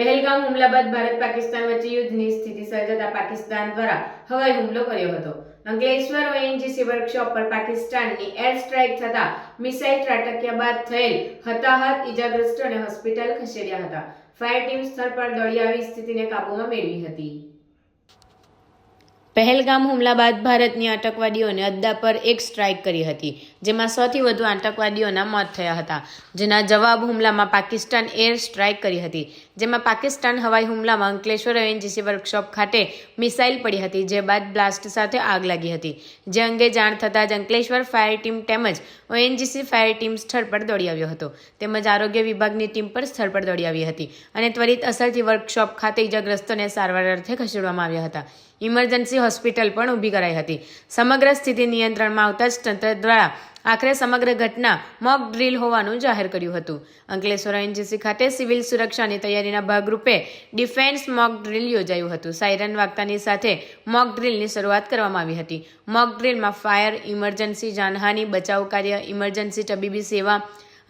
પહેલગામ હુમલા બાદ ભારત પાકિસ્તાન વચ્ચે યુદ્ધની સ્થિતિ સર્જાતા પાકિસ્તાન દ્વારા હવાઈ હુમલો કર્યો હતો. અંકલેશ્વર ઓએનજીસી વર્કશોપ પર પાકિસ્તાનની એર સ્ટ્રાઇક થતા મિસાઇલ ત્રાટક્યા બાદ થયેલ હતાહત ઇજાગ્રસ્તોને હોસ્પિટલ ખસેડ્યા હતા. ફાયર ટીમ સ્થળ પર દોડી આવી સ્થિતિને કાબૂમાં મેળવી હતી. પહેલગામ હુમલા બાદ ભારતની આતંકવાદીઓને અદ્દા પર એક સ્ટ્રાઇક કરી હતી, જેમાં સૌથી વધુ આતંકવાદીઓના મોત થયા હતા. જેના જવાબ હુમલામાં પાકિસ્તાન એર સ્ટ્રાઇક કરી હતી. જેમાં પાકિસ્તાન હવાઈ હુમલામાં અંકલેશ્વર ઓએનજીસી વર્કશોપ ખાતે મિસાઇલ પડી હતી, જે બાદ બ્લાસ્ટ સાથે આગ લાગી હતી. જે અંગે જાણ થતાં જ અંકલેશ્વર ફાયર ટીમ તેમજ ઓએનજીસી ફાયર ટીમ સ્થળ પર દોડી આવ્યો હતો. તેમજ આરોગ્ય વિભાગની ટીમ પર સ્થળ પર દોડી આવી હતી અને ત્વરિત અસરથી વર્કશોપ ખાતે ઇજાગ્રસ્તોને સારવાર અર્થે ખસેડવામાં આવ્યા હતા. ઇમરજન્સી હોસ્પિટલ પણ ઊભી કરાઈ હતી. સમગ્ર સ્થિતિ નિયંત્રણમાં આવતા જ તંત્ર દ્વારા આખરે સમગ્ર ઘટના મોક ડ્રીલ હોવાનું જાહેર કર્યું હતું. અંકલેશ્વર એનજીસી ખાતે સિવિલ સુરક્ષાની તૈયારીના ભાગરૂપે ડિફેન્સ મોક ડ્રીલ યોજાયું હતું. સાયરન વાગતાની સાથે મોક ડ્રીલની શરૂઆત કરવામાં આવી હતી. મોક ડ્રીલમાં ફાયર ઇમરજન્સી જાનહાની, બચાવ કાર્ય ઇમરજન્સી તબીબી સેવા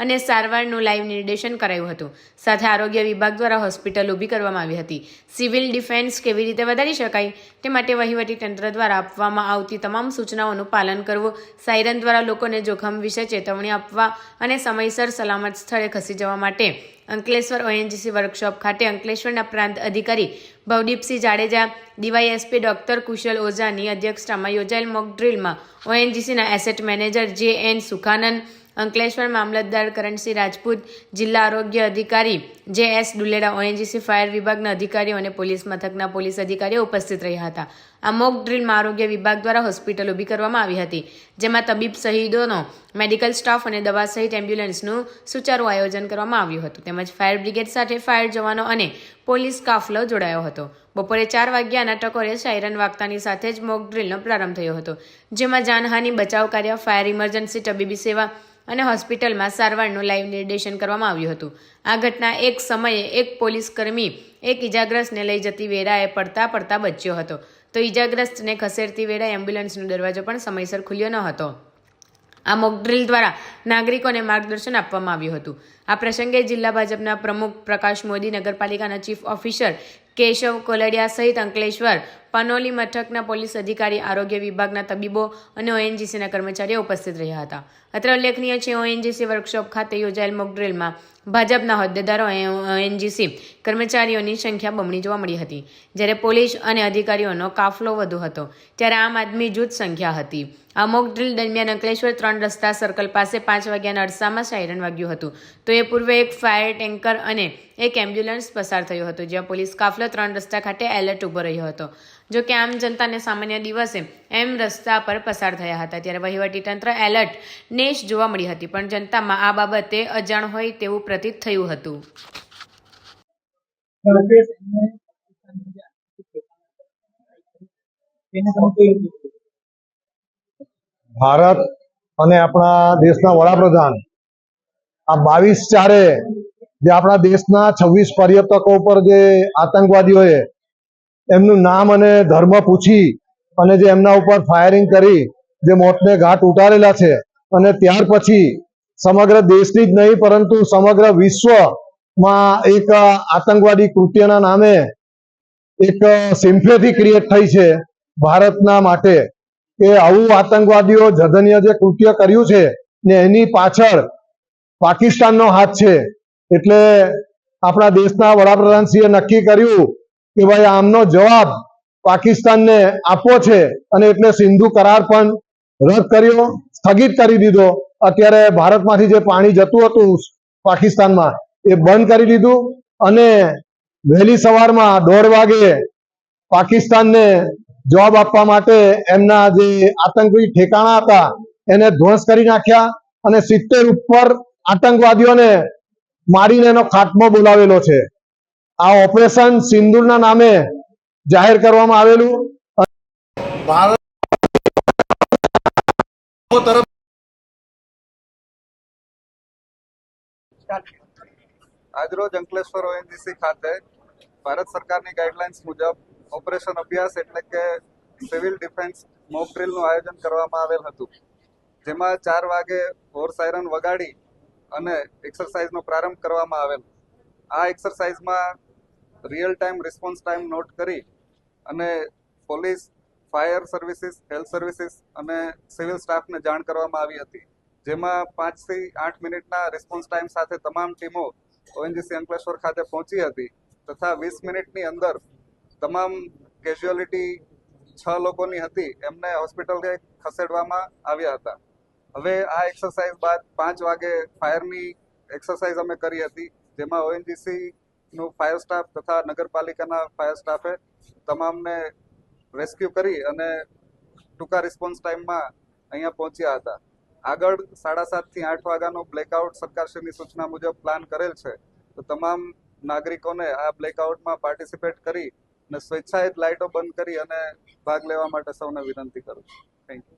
અને સારવારનું લાઈવ નિર્દેશન કરાયું હતું. સાથે આરોગ્ય વિભાગ દ્વારા હોસ્પિટલ ઊભી કરવામાં આવી હતી. સિવિલ ડિફેન્સ કેવી રીતે વધારી શકાય તે માટે વહીવટી તંત્ર દ્વારા આપવામાં આવતી તમામ સૂચનાઓનું પાલન કરવું, સાયરન દ્વારા લોકોને જોખમ વિશે ચેતવણી આપવા અને સમયસર સલામત સ્થળે ખસી જવા માટે અંકલેશ્વર ઓએનજીસી વર્કશોપ ખાતે અંકલેશ્વરના પ્રાંત અધિકારી ભવદીપસિંહ જાડેજા, ડીવાયએસપી ડોક્ટર કુશલ ઓઝાની અધ્યક્ષતામાં યોજાયેલ મોક ડ્રીલમાં ઓએનજીસીના asset manager J N Sukhanand Ankleshwar મામલતદાર કરણસિંહ રાજપૂત, જિલ્લા આરોગ્ય અધિકારી જે એસ ડુલેડા ઓએનજીસી ફાયર વિભાગના અધિકારીઓ અને પોલીસ મથકના પોલીસ અધિકારીઓ ઉપસ્થિત રહ્યા હતા. આ મોક ડ્રીલમાં આરોગ્ય વિભાગ દ્વારા હોસ્પિટલ ઊભી કરવામાં આવી હતી, જેમાં તબીબ શહીદોનો, મેડિકલ સ્ટાફ અને દવા સહિત એમ્બ્યુલન્સનું સુચારું આયોજન કરવામાં આવ્યું હતું. તેમજ ફાયર બ્રિગેડ સાથે ફાયર જવાનો અને પોલીસ કાફલો જોડાયો હતો. બપોરે ચાર વાગ્યાના ટકોરે સાયરન વાગતાની સાથે જ મોક ડ્રીલનો પ્રારંભ થયો હતો, જેમાં જાનહાની, બચાવ કાર્ય, ફાયર ઇમરજન્સી, તબીબી સેવા અને હોસ્પિટલમાં સારવારનું લાઈવ નિર્દેશન કરવામાં આવ્યું હતું. આ ઘટના એક સમયે એક પોલીસ કર્મી એક ઇજાગ્રસ્તને લઈ જતી વેળાએ પડતા પડતા બચ્યો હતો. તો ઇજાગ્રસ્તને ખસેડતી વેળાએ એમ્બ્યુલન્સનો દરવાજો પણ સમયસર ખુલ્યો ન હતો. આ મોકડ્રીલ દ્વારા નાગરિકોને માર્ગદર્શન આપવામાં આવ્યું હતું. આ પ્રસંગે જિલ્લા ભાજપના પ્રમુખ પ્રકાશ મોદી, નગરપાલિકાના ચીફ ઓફિસર કેશવ કોલડિયા સહિત અંકલેશ્વર પનોલી મથકના પોલીસ અધિકારી, આરોગ્ય વિભાગના તબીબો અને ઓએનજીસીના કર્મચારીઓ ઉપસ્થિત રહ્યા હતા. અત્રે ઉલ્લેખનીય છે, ઓએનજીસી વર્કશોપ ખાતે યોજાયેલ મોકડ્રીલમાં ભાજપના હોદ્દેદારો ઓએનજીસી કર્મચારીઓની સંખ્યા બમણી જોવા મળી હતી. જ્યારે પોલીસ અને અધિકારીઓનો કાફલો વધુ હતો, ત્યારે આમ આદમી જૂથ સંખ્યા હતી. આ મોક ડ્રીલ દરમિયાન અંકલેશ્વર ત્રણ રસ્તા સર્કલ પાસે પાંચ વાગ્યાના અરસામાં સાયરન વાગ્યું હતું. તો એ પૂર્વે એક ફાયર ટેન્કર અને એક એમ્બ્યુલન્સ પસાર થયો હતો, જ્યાં પોલીસ કાફલો ત્રણ રસ્તા ખાતે એલર્ટ ઊભો રહ્યો હતો. જો કે આમ જનતાને સામાન્ય દિવસે એમ રસ્તા પર પસાર થયા હતા. ત્યારે વહીવટીતંત્ર એલર્ટ નેશ જોવા મળી હતી, પણ જનતામાં આ બાબતે અજાણ હોય તેવું પ્રતીત થયું હતું. ભારત અને આપણા દેશના વડાપ્રધાન આ બાવીસ ચારે જે આપણા દેશના છવ્વીસ પર્યટકો ઉપર જે આતંકવાદીઓએ એમનું નામ અને ધર્મ પૂછી અને જે એમના ઉપર ફાયરિંગ કરી, જે મોતને ઘાટ ઉતારેલા છે અને ત્યાર પછી સમગ્ર દેશની જ નહીં, પરંતુ સમગ્ર વિશ્વમાં એક આતંકવાદી કૃત્યના નામે એક સિમ્ફેથી ક્રિએટ થઈ છે ભારતના માટે કે આવું આતંકવાદીઓ જધન્ય જે કૃત્ય કર્યું છે ને એની પાછળ પાકિસ્તાનનો હાથ છે. એટલે આપણા દેશના વડાપ્રધાનશ્રીએ નક્કી કર્યું કે ભાઈ આમનો જવાબ પાકિસ્તાનને આપવો છે અને એટલે સિંધુ કરાર પણ રદ કર્યો, સ્થગિત કરી દીધો. અત્યારે ભારતમાંથી જે પાણી જતું હતું પાકિસ્તાનમાં એ બંધ કરી દીધું અને વહેલી સવારમાં દોઢ વાગે પાકિસ્તાનને જવાબ આપવા માટે એમના જે આતંકી ઠેકાણા હતા એને ધ્વંસ કરી નાખ્યા અને સિત્તેર ઉપર આતંકવાદીઓને મારીને એનો ખાત્મો બોલાવેલો છે. આ ઓપરેશન સિંદૂરના નામે જાહેર કરવામાં આવેલું. આજરોજ અંકલેશ્વર ઓએનજીસી ખાતે ભારત સરકારની ગાઈડલાઇન્સ મુજબ ઓપરેશન અભ્યાસ એટલે કે સિવિલ ડિફેન્સ મોક ડ્રીલનું આયોજન કરવામાં આવેલ હતું. જેમાં ચાર વાગે હોર સાયરન વગાડી અને એક્સરસાઇઝનો પ્રારંભ કરવામાં આવેલ. આ એક્સરસાઇઝમાં real time response time note કરી અને police fire services health services અને સિવિલ સ્ટાફને જાણ કરવામાં આવી હતી. જેમાં પાંચથી આઠ મિનિટના રિસ્પોન્સ ટાઈમ સાથે તમામ ટીમો ઓએનજીસી અંકલેશ્વર ખાતે પહોંચી હતી તથા વીસ મિનિટની અંદર તમામ કેઝ્યુઅલિટી છ લોકોની હતી એમને હોસ્પિટલે ખસેડવામાં આવ્યા હતા. હવે આ એક્સરસાઇઝ બાદ પાંચ વાગે ફાયરની એક્સરસાઇઝ અમે કરી હતી, જેમાં ઓએનજીસી નું ફાયર સ્ટાફ તથા નગરપાલિકાના ફાયર સ્ટાફે તમામને રેસ્ક્યુ કરી અને ટૂંકા રિસ્પોન્સ ટાઈમમાં અહીંયા પહોંચ્યા હતા. આગળ સાડા સાતથી આઠ વાગ્યાનો બ્લેકઆઉટ સરકારશ્રીની સૂચના મુજબ પ્લાન કરેલ છે. તો તમામ નાગરિકોને આ બ્લેકઆઉટમાં પાર્ટિસિપેટ કરી અને સ્વેચ્છાએ લાઇટો બંધ કરી અને ભાગ લેવા માટે સૌને વિનંતી કરું છું. Thank you